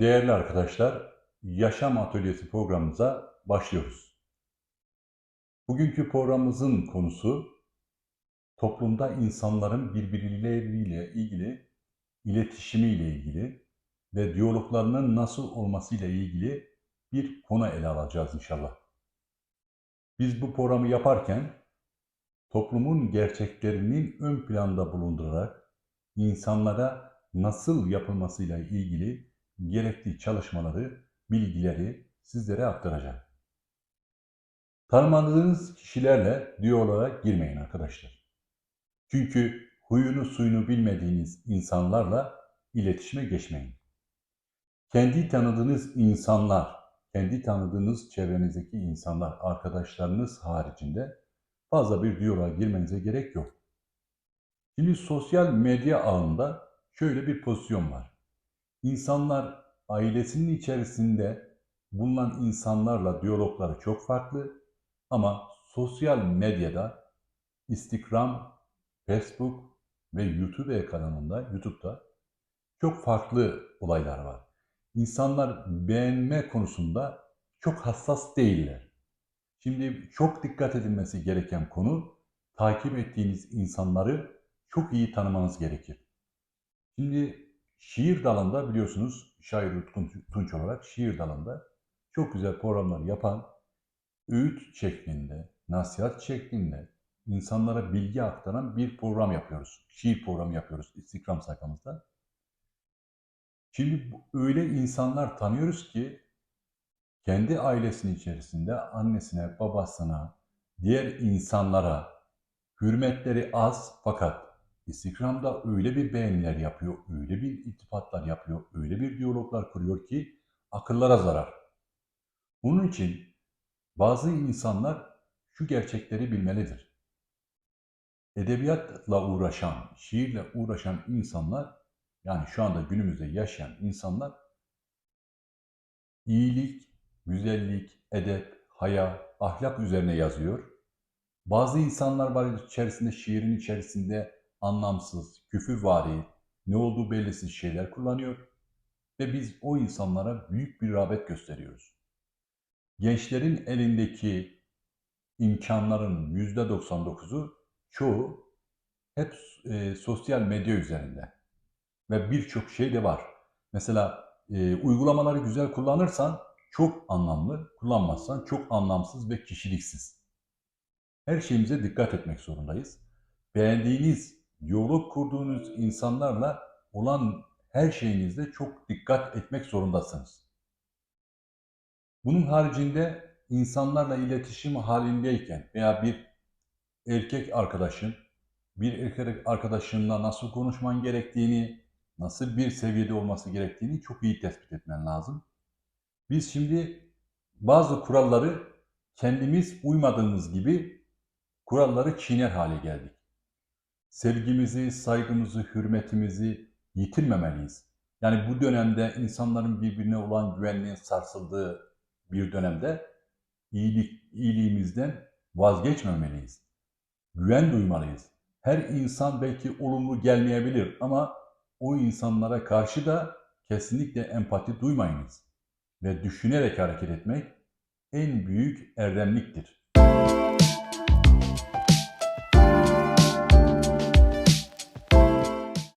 Değerli arkadaşlar, Yaşam Atölyesi programımıza başlıyoruz. Bugünkü programımızın konusu toplumda insanların birbirleriyle ilgili iletişimiyle ilgili ve diyaloglarının nasıl olmasıyla ilgili bir konu ele alacağız inşallah. Biz bu programı yaparken toplumun gerçeklerinin ön planda bulundurarak insanlara nasıl yapılmasıyla ilgili gerekli çalışmaları, bilgileri sizlere aktaracağım. Tanımadığınız kişilerle diyaloğa girmeyin arkadaşlar. Çünkü huyunu suyunu bilmediğiniz insanlarla iletişime geçmeyin. Kendi tanıdığınız insanlar, kendi tanıdığınız çevrenizdeki insanlar, arkadaşlarınız haricinde fazla bir diyaloğa girmenize gerek yok. Şimdi sosyal medya ağında şöyle bir pozisyon var. İnsanlar ailesinin içerisinde bulunan insanlarla diyalogları çok farklı ama sosyal medyada Instagram, Facebook ve YouTube ekranında, YouTube'da çok farklı olaylar var. İnsanlar beğenme konusunda çok hassas değiller. Şimdi çok dikkat edilmesi gereken konu takip ettiğiniz insanları çok iyi tanımanız gerekir. Şimdi şiir dalında biliyorsunuz şair Utku Tunç olarak şiir dalında çok güzel programlar yapan öğüt şeklinde, nasihat şeklinde insanlara bilgi aktaran bir program yapıyoruz. Şiir programı yapıyoruz Instagram sayfamızda. Şimdi öyle insanlar tanıyoruz ki kendi ailesinin içerisinde annesine, babasına, diğer insanlara hürmetleri az fakat Instagram'da öyle bir beğeniler yapıyor, öyle bir iltifatlar yapıyor, öyle bir diyaloglar kuruyor ki akıllara zarar. Bunun için bazı insanlar şu gerçekleri bilmelidir. Edebiyatla uğraşan, şiirle uğraşan insanlar, yani şu anda günümüzde yaşayan insanlar iyilik, güzellik, edep, haya, ahlak üzerine yazıyor. Bazı insanlar var içerisinde, şiirin içerisinde anlamsız, küfürvari, ne olduğu belirsiz şeyler kullanıyor ve biz o insanlara büyük bir rağbet gösteriyoruz. Gençlerin elindeki imkanların %99'u çoğu hep e, sosyal medya üzerinde ve birçok şey de var. Mesela e, uygulamaları güzel kullanırsan çok anlamlı, kullanmazsan çok anlamsız ve kişiliksiz. Her şeyimize dikkat etmek zorundayız. Beğendiğiniz diyalog kurduğunuz insanlarla olan her şeyinizde çok dikkat etmek zorundasınız. Bunun haricinde insanlarla iletişim halindeyken veya bir erkek arkadaşın bir erkek arkadaşınla nasıl konuşman gerektiğini, nasıl bir seviyede olması gerektiğini çok iyi tespit etmen lazım. Biz şimdi bazı kuralları kendimiz uymadığımız gibi kuralları çiğner hale geldik sevgimizi, saygımızı, hürmetimizi yitirmemeliyiz. Yani bu dönemde insanların birbirine olan güvenliğin sarsıldığı bir dönemde iyilik, iyiliğimizden vazgeçmemeliyiz. Güven duymalıyız. Her insan belki olumlu gelmeyebilir ama o insanlara karşı da kesinlikle empati duymayınız. Ve düşünerek hareket etmek en büyük erdemliktir.